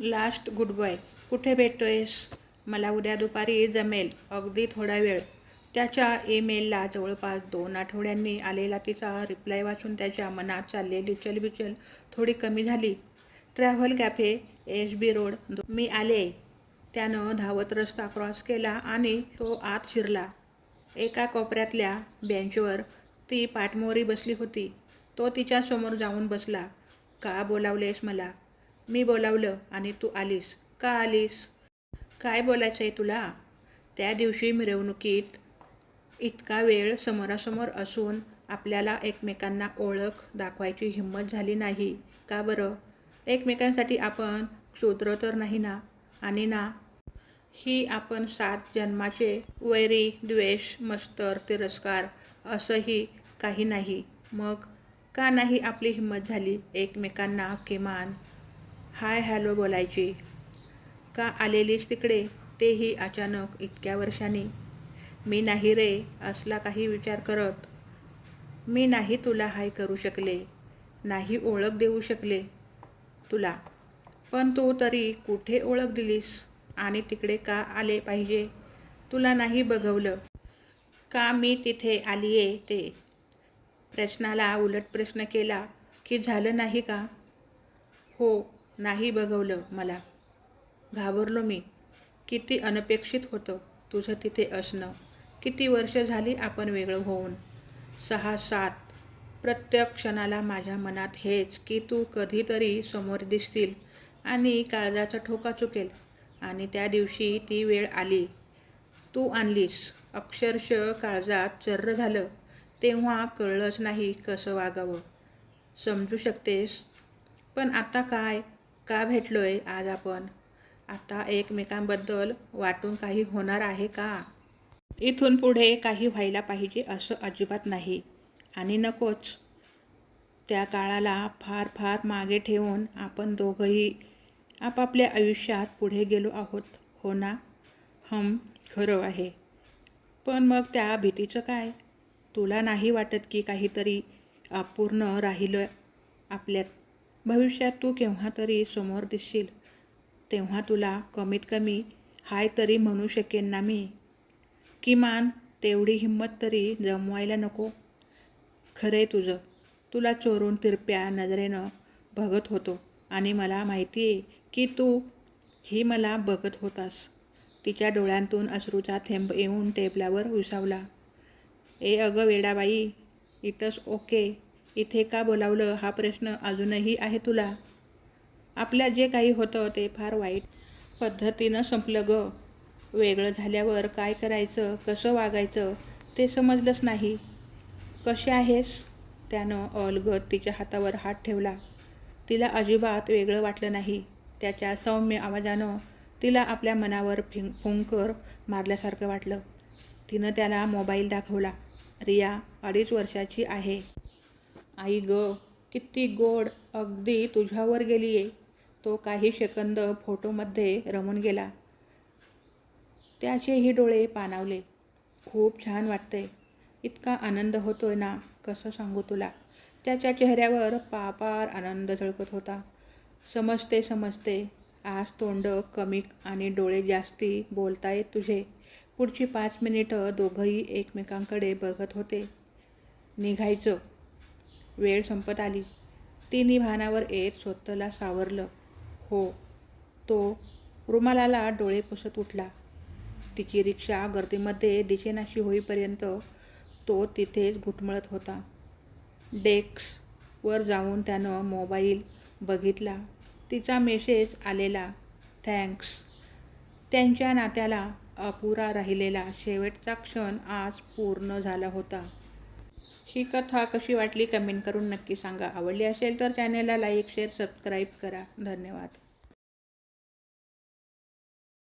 Last good bye. कुठे भेटतोयस? मला उद्या दुपारी जमेल अगदी थोडा वेळ. त्याच्या ईमेलला जवळपास दोन आठवड्यांनी आलेला तिचा रिप्लाय वाचून त्याच्या मनात चाललेली चलबिचल थोडी कमी झाली. Travel cafe H B road मी आले. त्यानं धावत रस्ता क्रॉस केला आणि तो आत शिरला. एका कोपऱ्यातल्या बेंचवर ती पाठमोरी बसली होती. तो तिच्यासमोर जाऊन बसला. का बोलावलेस मला? मी बोलावलं आणि तू आलीस. का आलीस? काय बोलायचं आहे तुला? त्या दिवशी मिरवणुकीत इतका वेळ समोरासमोर असून आपल्याला एकमेकांना ओळख दाखवायची हिंमत झाली नाही. का बरं? एकमेकांसाठी आपण क्षुद्र तर नाही ना? आणि ना? ही आपण सात जन्माचे वैरी द्वेष मस्तर तिरस्कार असंही काही नाही. मग का नाही आपली हिंमत झाली? एकमेकांना किमान हाय हॅलो बोलायची. का आलेलीस तिकडे? तेही अचानक इतक्या वर्षांनी. मी नाही रे असला काही विचार करत. मी नाही तुला हाय करू शकले. नाही ओळख देऊ शकले. तुला. पण तू तरी कुठे ओळख दिलीस? आणि तिकडे का आले पाहिजे? तुला नाही बघवलं. का मी तिथे आली आहे ते? प्रश्नाला उलट प्रश्न केला की झालं नाही का? हो नाही बघवलं मला. घाबरलो मी. किती अनपेक्षित होतं तुझं तिथे असणं. किती वर्ष झाली आपण वेगळं होऊन. सहा सात. प्रत्येक क्षणाला माझ्या मनात हेच की तू कधीतरी समोर दिसतील आणि काळजाचा ठोका चुकेल. आणि त्या दिवशी ती वेळ आली. तू आणलीस. अक्षरश काळजात चर्र झालं. तेव्हा कळलंच नाही कसं वागावं. समजू शकतेस. पण आता काय? का भेटलो आहे आज आपण? आता एकमेकांबद्दल वाटून काही होणार आहे का? इथून पुढे काही व्हायला पाहिजे असं अजिबात नाही. आणि नकोच. त्या काळाला फार फार मागे ठेवून आपण दोघंही आपापल्या आयुष्यात पुढे गेलो आहोत हो ना? हम खरं आहे. पण मग त्या भीतीचं काय? तुला नाही वाटत की काहीतरी अपूर्ण राहिलं आपल्यात? भविष्यात तू केव्हा तरी समोर दिसशील तेव्हा तुला कमीत कमी हाय तरी म्हणू शकेन ना मी. किमान तेवढी हिंमत तरी जमवायला नको. खरे तुझं. तुला चोरून तिरप्या नजरेनं बघत होतो आणि मला माहिती आहे की तू ही मला बघत होतास. तिच्या डोळ्यांतून अश्रूचा थेंब येऊन टेबलावर विसावला ए अगं वेडाबाई इटस ओके. इथे का बोलावलं हा प्रश्न अजूनही आहे तुला? आपल्या जे काही होतं ते फार वाईट पद्धतीनं संपलं ग. वेगळं झाल्यावर काय करायचं कसं वागायचं ते समजलंच नाही. कसे आहेस? त्यानं अलगत तिच्या हातावर हात ठेवला. तिला अजिबात वेगळं वाटलं नाही. त्याच्या सौम्य आवाजानं तिला आपल्या मनावर फिंग फुंकर मारल्यासारखं वाटलं. तिनं त्याला मोबाईल दाखवला. रिया अडीच वर्षाची आहे. आई ग किती गोड अगदी तुझ्यावर गेली आहे तो काही सेकंद फोटोमध्ये रमून गेला. त्याचेही डोळे पाणावले. खूप छान वाटतंय. इतका आनंद होतोय ना कसं सांगू तुला. त्याच्या चेहऱ्यावर पापार आनंद झळकत होता. समजते समजते. आज तोंड कमी आणि डोळे जास्ती बोलतायत तुझे. पुढची पाच मिनिटं दोघंही एकमेकांकडे बघत होते. निघायचं. वेळ संपत आली. तिन्ही भानावर येत स्वतःला सावरलं. हो तो रुमालाला डोळे पुसत उठला. तिची रिक्षा गर्दीमध्ये दिशेनाशी होईपर्यंत तो तिथेच घुटमळत होता. डेस्कवर जाऊन त्यानं मोबाईल बघितला. तिचा मेसेज आलेला थँक्स. त्यांच्या नात्याला अपुरा राहिलेला शेवटचा क्षण आज पूर्ण झाला होता. ही कथा कशी वाटली कमेंट करून नक्की सांगा. आवडली असेल तर चॅनलला लाईक शेअर सबस्क्राईब करा. धन्यवाद.